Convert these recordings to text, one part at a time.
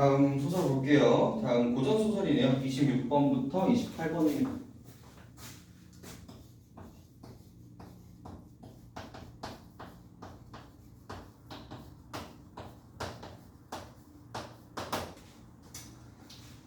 다음 소설 볼게요. 다음 고전 소설이네요. 26번부터 28번입니다.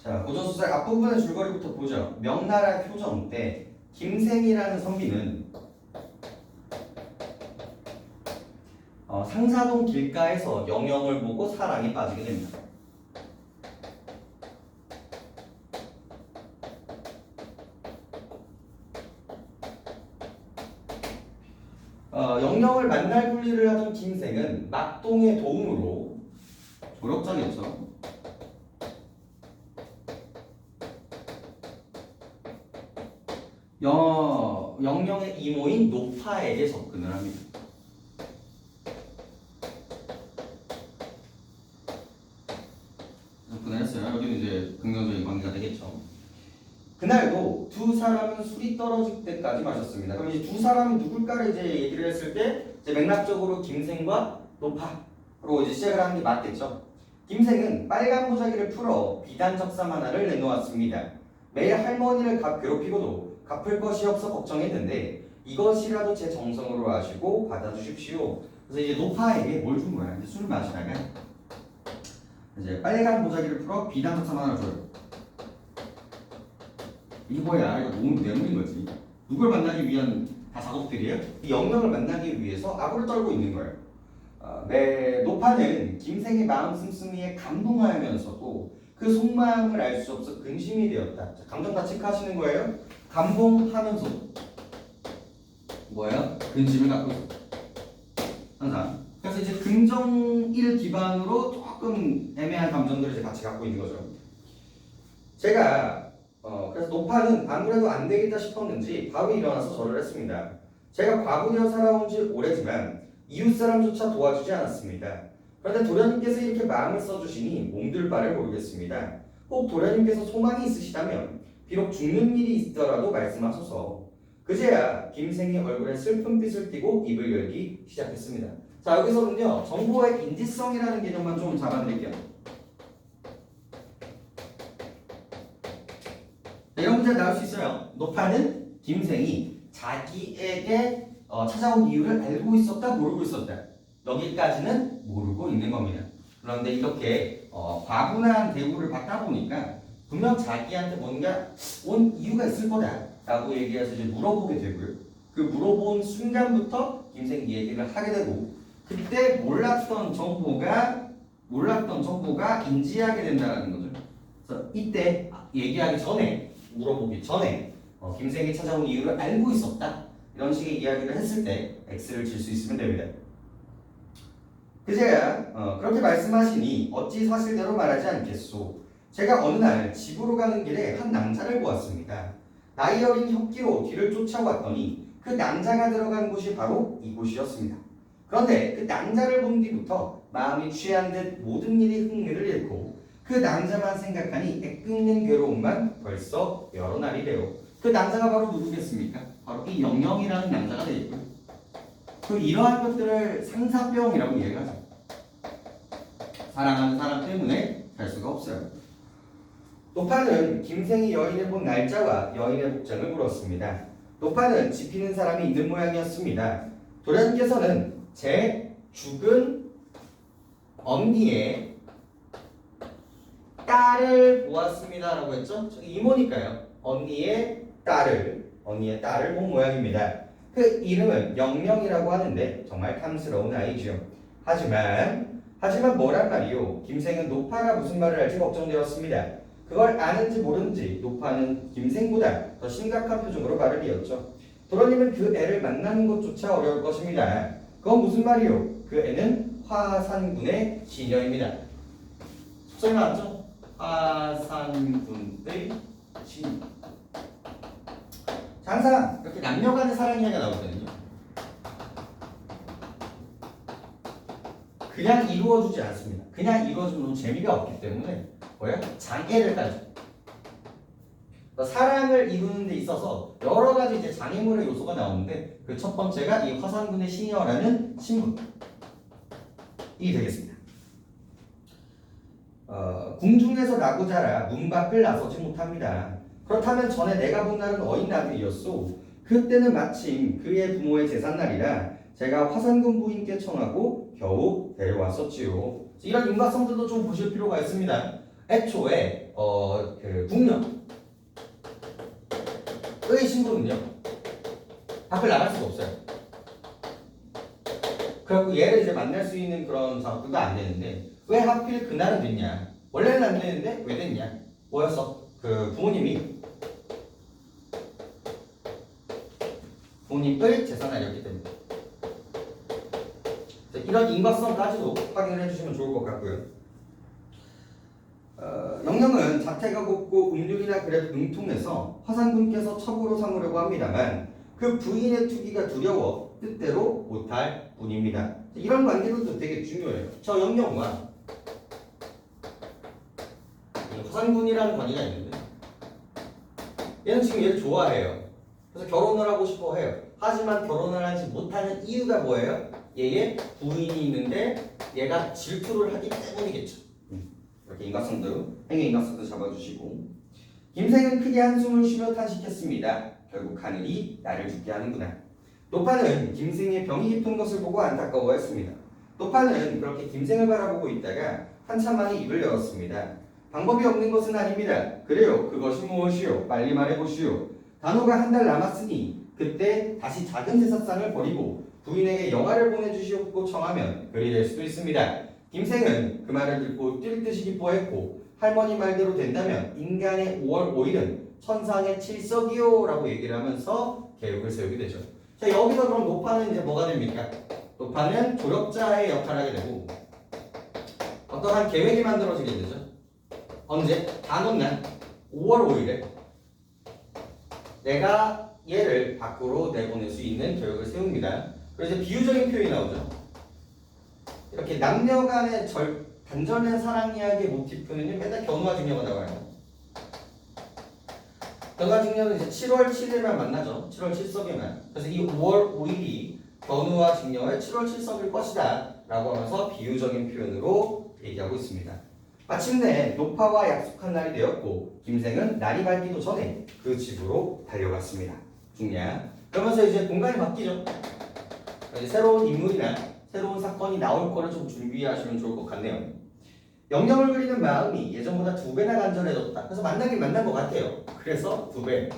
자, 고전 소설 앞부분의 줄거리부터 보죠. 명나라 효정 때 김생이라는 선비는 어, 상사동 길가에서 영영을 보고 사랑에 빠지게 됩니다. 어, 영영을 만날 분리를 하던 김생은 막동의 도움으로 조력자겠죠. 영, 영영의 이모인 노파에게 접근을 합니다. 접근을 했어요. 여기는 이제 긍정적인 관계가 되겠죠. 그날도 두 사람은 술이 떨어질 때까지 마셨습니다. 그럼 이제 두 사람이 누굴까를 이제 얘기를 했을 때 이제 맥락적으로 김생과 노파로 이제 시작을 하는 게 맞겠죠. 김생은 빨간 보자기를 풀어 비단 적삼 하나를 내놓았습니다. 매일 할머니를 가 괴롭히고도 갚을 것이 없어 걱정했는데 이것이라도 제 정성으로 하시고 받아주십시오. 그래서 이제 노파에게 뭘 준 거야? 이제 술을 마시다가 이제 빨간 보자기를 풀어 비단 적삼 하나를 줘요. 이거야 이거 너무 뇌물인 거지. 누굴 만나기 위한 다 작업들이에요? 이 영명을 만나기 위해서 악을 떨고 있는 거예요. 어, 내 노파는 김생의 마음 씀씀이에 감동하면서도 그 속마음을 알 수 없어 근심이 되었다. 자, 감정 다 체크하시는 거예요? 감동하면서. 뭐예요? 근심을 갖고 있어. 항상. 그래서 이제 긍정일 기반으로 조금 애매한 감정들을 같이 갖고 있는 거죠. 제가 어, 그래서 노파는 아무래도 안 되겠다 싶었는지 바로 일어나서 절을 했습니다. 제가 과부녀 살아온 지 오래지만 이웃 사람조차 도와주지 않았습니다. 그런데 도련님께서 이렇게 마음을 써주시니 몸둘 바를 모르겠습니다. 꼭 도련님께서 소망이 있으시다면 비록 죽는 일이 있더라도 말씀하소서. 그제야 김생이 얼굴에 슬픈 빛을 띠고 입을 열기 시작했습니다. 자 여기서는요 정보의 인지성이라는 개념만 좀 잡아드릴게요. 문제 나올 수 있어요. 노파는 김생이 자기에게 어, 찾아온 이유를 알고 있었다, 모르고 있었다. 여기까지는 모르고 있는 겁니다. 그런데 이렇게 어, 과분한 대우를 받다 보니까 분명 자기한테 뭔가 온 이유가 있을 거다 라고 얘기해서 이제 물어보게 되고요. 그 물어본 순간부터 김생이 얘기를 하게 되고 그때 몰랐던 정보가 몰랐던 정보가 인지하게 된다는 거죠. 그래서 이때 얘기하기 전에 물어보기 전에 어, 김생이 찾아온 이유를 알고 있었다 이런 식의 이야기를 했을 때 X를 칠수 있으면 됩니다. 그제야 어, 그렇게 말씀하시니 어찌 사실대로 말하지 않겠소. 제가 어느 날 집으로 가는 길에 한 남자를 보았습니다. 나이 어린 혁기로 뒤를 쫓아왔더니 그 남자가 들어간 곳이 바로 이곳이었습니다. 그런데 그 남자를 본 뒤부터 마음이 취한 듯 모든 일이 흥미를 잃고 그 남자만 생각하니 애끓는 괴로움만 벌써 여러 날이래요. 그 남자가 바로 누구겠습니까? 바로 이 영영이라는 남자가 되겠고요. 그 이러한 것들을 상사병이라고 얘기하죠. 사랑하는 사람 때문에 살 수가 없어요. 노파는 김생이 여인을 본 날짜와 여인의 복장을 물었습니다. 노파는 지피는 사람이 있는 모양이었습니다. 도련님께서는 제 죽은 언니의 딸을 보았습니다라고 했죠. 저기 이모니까요. 언니의 딸을 언니의 딸을 본 모양입니다. 그 이름은 영명이라고 하는데 정말 탐스러운 아이죠. 하지만 하지만 뭐란 말이요? 김생은 노파가 무슨 말을 할지 걱정되었습니다. 그걸 아는지 모르는지 노파는 김생보다 더 심각한 표정으로 말을 이었죠. 도로님은 그 애를 만나는 것조차 어려울 것입니다. 그건 무슨 말이요? 그 애는 화산군의 시녀입니다. 속성이 나왔죠? 화산군의 시녀. 자, 항상 이렇게 남녀 간의 사랑 이야기가 나오거든요. 그냥 이루어지지 않습니다. 그냥 이루어지면 재미가 없기 때문에 뭐예요? 장애를 따져. 그러니까 사랑을 이루는 데 있어서 여러 가지 이제 장애물의 요소가 나오는데 그 첫 번째가 이 화산군의 시녀라는 신분이 되겠습니다. 어, 궁중에서 나고 자라 문 밖을 나서지 못합니다. 그렇다면 전에 내가 본 날은 어인 날이었소. 그때는 마침 그의 부모의 제삿날이라 제가 화산군 부인께 청하고 겨우 데려왔었지요. 이런 인과성들도 좀 보실 필요가 있습니다. 애초에 어, 그 국녀의 신부는요 밖을 나갈 수가 없어요. 그래갖고 얘를 이제 만날 수 있는 그런 작업도 안 되는데 왜 하필 그날은 됐냐? 원래는 안 되는데 왜 됐냐? 뭐였어? 그 부모님이 부모님의 재산날이었기 때문에 자, 이런 인과성까지도 확인을 해주시면 좋을 것 같고요. 어, 영령은 자태가 곱고 음률이나 그래도 능통해서 화산군께서 첩으로 삼으려고 합니다만 그 부인의 투기가 두려워 뜻대로 못할 뿐입니다. 이런 관계도 되게 중요해요. 저 영령과 이 화산군이라는 관계가 있는데 얘는 지금 얘를 좋아해요. 그래서 결혼을 하고 싶어 해요. 하지만 결혼을 하지 못하는 이유가 뭐예요? 얘의 부인이 있는데 얘가 질투를 하기 때문이겠죠. 음, 이렇게 인각성도 행위 인각성도 잡아주시고 김생은 크게 한숨을 쉬며 탄식했습니다. 결국 하늘이 나를 죽게 하는구나. 노파는 김생의 병이 깊은 것을 보고 안타까워했습니다. 노파는 그렇게 김생을 바라보고 있다가 한참 만에 입을 열었습니다. 방법이 없는 것은 아닙니다. 그래요. 그것이 무엇이요? 빨리 말해보시오. 단호가 한 달 남았으니 그때 다시 작은 제사상을 버리고 부인에게 영화를 보내주시옵고 청하면 그리 될 수도 있습니다. 김생은 그 말을 듣고 뛸 듯이 기뻐했고 할머니 말대로 된다면 인간의 5월 5일은 천상의 칠석이요 라고 얘기를 하면서 계획을 세우게 되죠. 자 여기서 그럼 노파는 이제 뭐가 됩니까? 노파는 조력자의 역할을 하게 되고 어떠한 계획이 만들어지게 되죠. 언제? 단오날 5월 5일에 내가 얘를 밖으로 내보낼 수 있는 계획을 세웁니다. 그래서 이제 비유적인 표현이 나오죠. 이렇게 남녀 간의 절, 단전의 사랑 이야기의 모티프는 맨날 견우와 직녀가 나와요. 견우와 직녀는 이제 7월 7일만 만나죠. 7월 7석에만. 그래서 이 5월 5일이 견우와 직녀의 7월 7석일 것이다. 라고 하면서 비유적인 표현으로 얘기하고 있습니다. 마침내 노파와 약속한 날이 되었고 김생은 날이 밝기도 전에 그 집으로 달려갔습니다. 중량. 그러면서 이제 공간이 바뀌죠. 새로운 인물이나 새로운 사건이 나올 거를 좀 준비하시면 좋을 것 같네요. 영령을 그리는 마음이 예전보다 두 배나 간절해졌다. 그래서 만나긴 만난 것 같아요. 그래서 두 배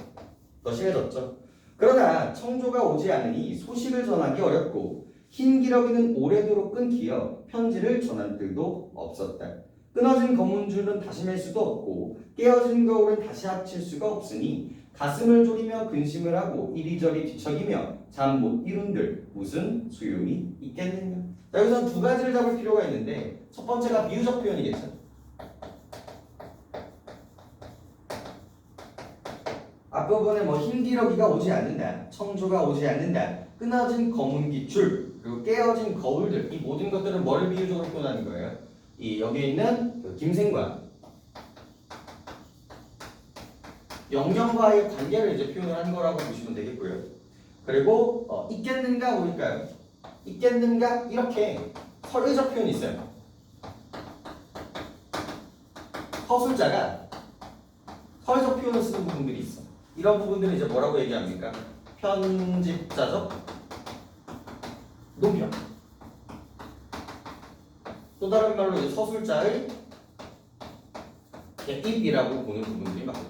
더 심해졌죠. 그러나 청조가 오지 않으니 소식을 전하기 어렵고 흰 기러기는 오래도록 끊기어 편지를 전한 들도 없었다. 끊어진 검은 줄은 다시 맬 수도 없고 깨어진 거울은 다시 합칠 수가 없으니 가슴을 졸이며 근심을 하고 이리저리 뒤척이며 잠 못 이룬들 무슨 소용이 있겠느냐. 자, 여기서 두 가지를 잡을 필요가 있는데 첫 번째가 비유적 표현이겠죠. 앞부분에 뭐 흰기러기가 오지 않는다, 청조가 오지 않는다, 끊어진 검은 기출, 그리고 깨어진 거울들 이 모든 것들은 뭐를 비유적으로 표현하는 거예요? 이 여기 있는 그 김생과 영령과의 관계를 이제 표현을 한 거라고 보시면 되겠고요. 그리고 어, 있겠는가 보니까요. 있겠는가 이렇게 설의적 표현이 있어요. 서술자가 설의적 표현을 쓰는 부분들이 있어. 이런 부분들을 이제 뭐라고 얘기합니까? 편집자적 논평. 또 다른 말로 이제 서술자의 개입이라고 보는 부분들이 많죠.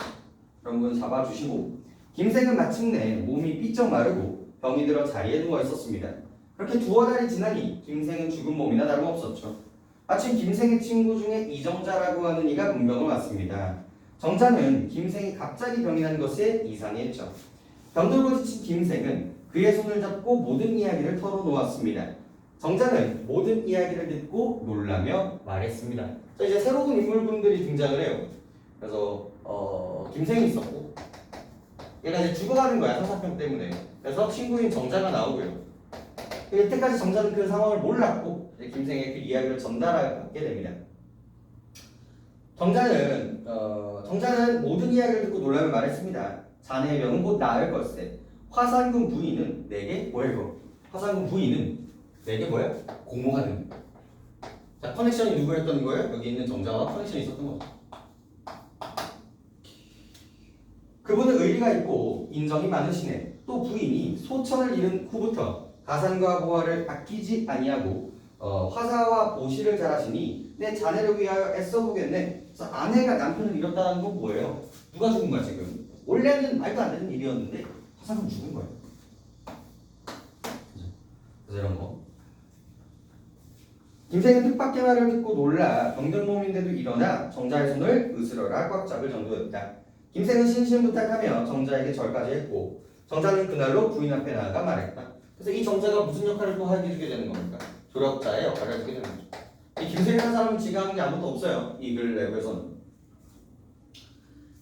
그런 분 잡아주시고 김생은 마침내 몸이 삐쩍 마르고 병이 들어 자리에 누워 있었습니다. 그렇게 두어 달이 지나니 김생은 죽은 몸이나 다름없었죠. 마침 김생의 친구 중에 이정자라고 하는 이가 문병을 왔습니다. 정자는 김생이 갑자기 병이 난 것에 이상했죠. 병들고 지친 김생은 그의 손을 잡고 모든 이야기를 털어놓았습니다. 정자는 모든 이야기를 듣고 놀라며 말했습니다. 자 이제 새로운 인물분들이 등장을 해요. 그래서 어, 김생이 있었고 얘가 이제 죽어가는 거야 상사병 때문에. 그래서 친구인 정자가 나오고요. 이때까지 정자는 그 상황을 몰랐고 김생의 그 이야기를 전달하게 됩니다. 정자는 어, 정자는 모든 이야기를 듣고 놀라며 말했습니다. 자네의 병은 곧 나을 걸세. 화산군 부인은 내게 뭐야 이거? 화산군 부인은 내게 뭐야? 고모가 됩니다. 자, 커넥션이 누구였던 거예요? 여기 있는 정자와 커넥션이 있었던 거죠. 그분은 의리가 있고 인정이 많으시네. 또 부인이 소천을 잃은 후부터 가산과 보화를 아끼지 아니하고 어, 화사와 보시를 잘하시니 내 자네를 위하여 애써 보겠네. 그래서 아내가 남편을 잃었다는 건 뭐예요? 누가 죽은 거야 지금? 원래는 말도 안 되는 일이었는데 화상은 죽은 거예요. 그래서 이런 거. 김생은 뜻밖의 말을 듣고 놀라 병든 몸인데도 일어나 정자의 손을 으스러라 꽉 잡을 정도였다. 김생은 신신 부탁하며 정자에게 절까지 했고 정자는 그날로 부인 앞에 나아가 말했다. 그래서 이 정자가 무슨 역할을 또 하게 주게 되는 겁니까? 조력자의 역할을 하게 되는 거죠. 이 김생이라는 사람은 지각한 게 아무도 없어요. 이 글 내부에서는.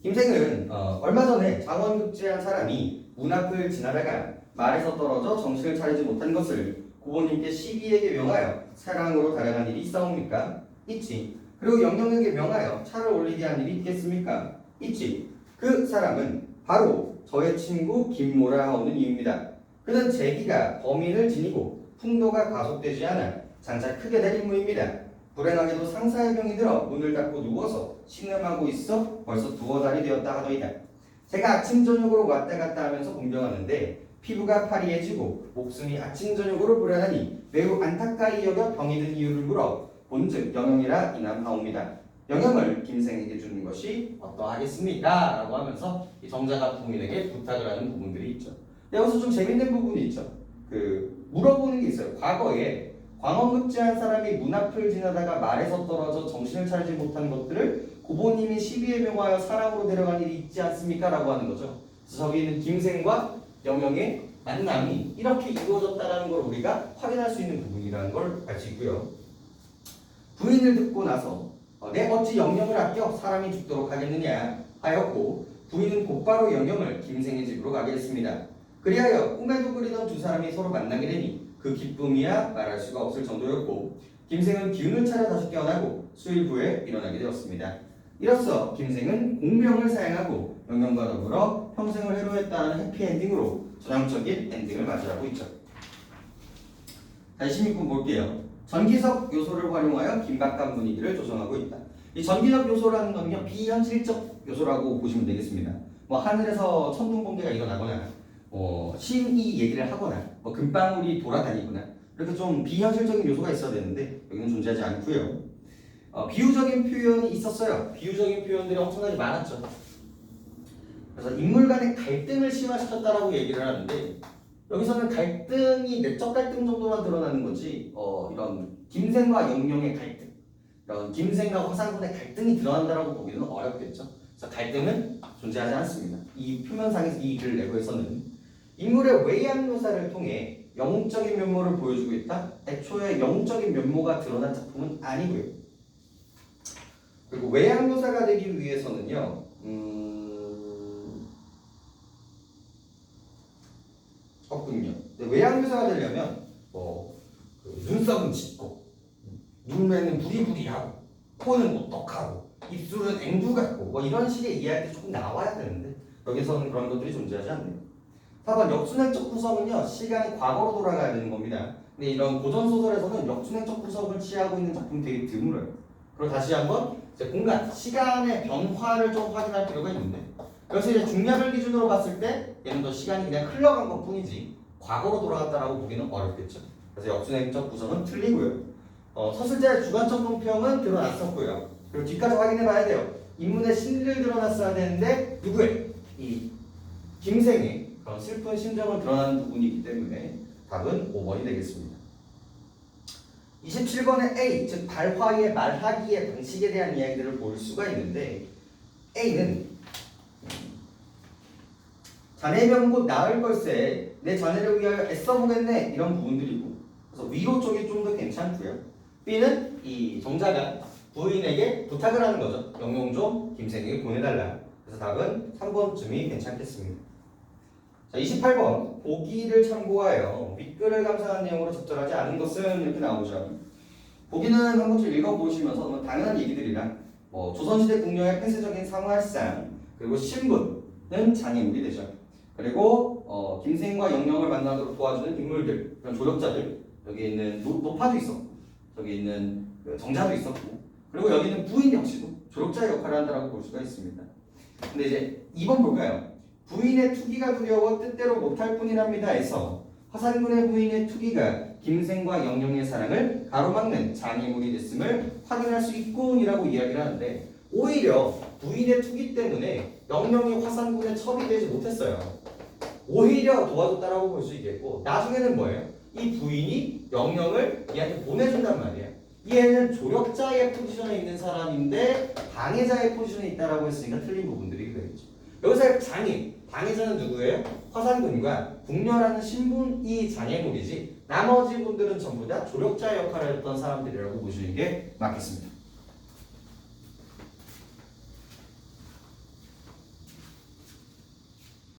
김생은 어, 얼마 전에 장원급제한 사람이 문 앞을 지나다가 말에서 떨어져 정신을 차리지 못한 것을 고모님께 시비에게 명하여 사랑으로 달아간 일이 있사옵니까? 있지. 그리고 영영에게 명하여 차를 올리게 한 일이 있겠습니까? 있지. 그 사람은 바로 저의 친구 김모라 하오는 이유입니다. 그는 제기가 범인을 지니고 풍도가 가속되지 않아 장차 크게 될 인물입니다. 불행하게도 상사의 병이 들어 문을 닫고 누워서 신음하고 있어 벌써 두어 달이 되었다 하더이다. 제가 아침 저녁으로 왔다 갔다 하면서 공병하는데 피부가 파리해지고 목숨이 아침 저녁으로 불안하니 매우 안타까이 여겨 병이 든 이유를 물어 본즉 영영이라 이남하옵니다. 영영을 김생에게 주는 것이 어떠하겠습니까? 라고 하면서 이 정자가 부인에게 부탁을 하는 부분들이 있죠. 여기서 좀 재밌는 부분이 있죠. 그 물어보는 게 있어요. 과거에 광원급제한 사람이 문 앞을 지나다가 말에서 떨어져 정신을 차리지 못한 것들을 고보님이 시비에 명하여 사랑으로 데려간 일이 있지 않습니까? 라고 하는 거죠. 그래서 저기 있는 김생과 영영의 만남이 이렇게 이루어졌다는 걸 우리가 확인할 수 있는 부분이라는 걸 알 수 있고요. 부인을 듣고 나서 어, 내 어찌 영영을 아껴 사람이 죽도록 하겠느냐 하였고 부인은 곧바로 영영을 김생의 집으로 가게 했습니다. 그리하여 꿈에도 그리던 두 사람이 서로 만나게 되니 그 기쁨이야 말할 수가 없을 정도였고 김생은 기운을 차려 다시 깨어나고 수일 후에 일어나게 되었습니다. 이로써 김생은 공명을 사양하고 영영과 더불어 평생을 해로했다는 해피엔딩으로 전형적인 엔딩을 맞이하고 있죠. 다시 16분 볼게요. 전기석 요소를 활용하여 긴박한 분위기를 조성하고 있다. 이 전기적 요소라는 건요 비현실적 요소라고 보시면 되겠습니다. 뭐 하늘에서 천둥 번개가 일어나거나 뭐 신이 얘기를 하거나 뭐 금방울이 돌아다니거나 이렇게 좀 비현실적인 요소가 있어야 되는데 여기는 존재하지 않고요. 어, 비유적인 표현이 있었어요. 비유적인 표현들이 엄청나게 많았죠. 그래서 인물 간의 갈등을 심화시켰다라고 얘기를 하는데 여기서는 갈등이 내적 갈등 정도만 드러나는 거지 어, 이런 김생과 영영의 갈등 이런 김생과 화상군의 갈등이 드러난다라고 보기는 어렵겠죠. 그래서 갈등은 존재하지 않습니다. 이 표면상에서 이 글을 내고에서는 인물의 외양 묘사를 통해 영적인 면모를 보여주고 있다. 애초에 영적인 면모가 드러난 작품은 아니고요. 그리고 외양 묘사가 되기 위해서는요. 음... 없군요. 외양 묘사가 되려면 뭐 그 눈썹은 짙고 눈매는 부리부리하고 코는 오똑하고 입술은 앵두 같고 뭐 이런 식의 이야기가 조금 나와야 되는데 여기서는 그런 것들이 존재하지 않네요. 4번 역순행적 구성은요 시간이 과거로 돌아가야 되는 겁니다. 근데 이런 고전 소설에서는 역순행적 구성을 취하고 있는 작품 되게 드물어요. 그리고 다시 한번 이제 공간, 시간의 변화를 좀 확인할 필요가 있는데 여기서 이제 중량을 기준으로 봤을 때 얘는 더 시간이 그냥 흘러간 것 뿐이지 과거로 돌아갔다라고 보기는 어렵겠죠. 그래서 역순행적 구성은 틀리고요. 어, 서술자의 주관적 논평은 드러났었고요. 그리고 뒤까지 확인해봐야 돼요. 인문의 신리를 드러났어야 되는데 누구의? 이 김생의 그런 슬픈 심정을 드러나는 부분이기 때문에 답은 5번이 되겠습니다. 27번의 A, 즉 발화의 말하기의 방식에 대한 이야기들을 볼 수가 있는데 A는 자네 병곧 나을 걸세 내 자네를 위하여 애써보겠네 이런 부분들이고 그래서 위로 쪽이 좀 더 괜찮고요. B는 이 정자가 부인에게 부탁을 하는 거죠. 영영 좀 김생에게 보내달라. 그래서 답은 3번쯤이 괜찮겠습니다. 자, 28번 보기를 참고하여 윗글을 감상한 내용으로 적절하지 않은 것은 이렇게 나오죠. 보기는 한 번쯤 읽어보시면서 뭐 당연한 얘기들이랑 뭐 조선시대 궁녀의 폐쇄적인 상활상 그리고 신분은 장애물이 되죠. 그리고 어, 김생과 영영을 만나도록 도와주는 인물들 그런 조력자들 여기 있는 노, 노파도 있어. 저기 있는 그 정자도 있었고 그리고 여기는 부인 역시도 조력자의 역할을 한다고 볼 수가 있습니다. 근데 이제 2번 볼까요? 부인의 투기가 두려워 뜻대로 못할 뿐이랍니다에서 화산군의 부인의 투기가 김생과 영영의 사랑을 가로막는 장애물이 됐음을 확인할 수 있군이라고 이야기를 하는데 오히려 부인의 투기 때문에 영영이 화산군에 처리되지 못했어요. 오히려 도와줬다라고 볼 수 있겠고 나중에는 뭐예요? 이 부인이 영영을 얘한테 보내준단 말이에요. 얘는 조력자의 포지션에 있는 사람인데 방해자의 포지션에 있다라고 했으니까 틀린 부분들이 되겠죠. 여기서 장애, 방해자는 누구예요? 화산군과 궁녀라는 신분이 장애물이지 나머지 분들은 전부 다 조력자 역할을 했던 사람들이라고 보시는 게 맞겠습니다.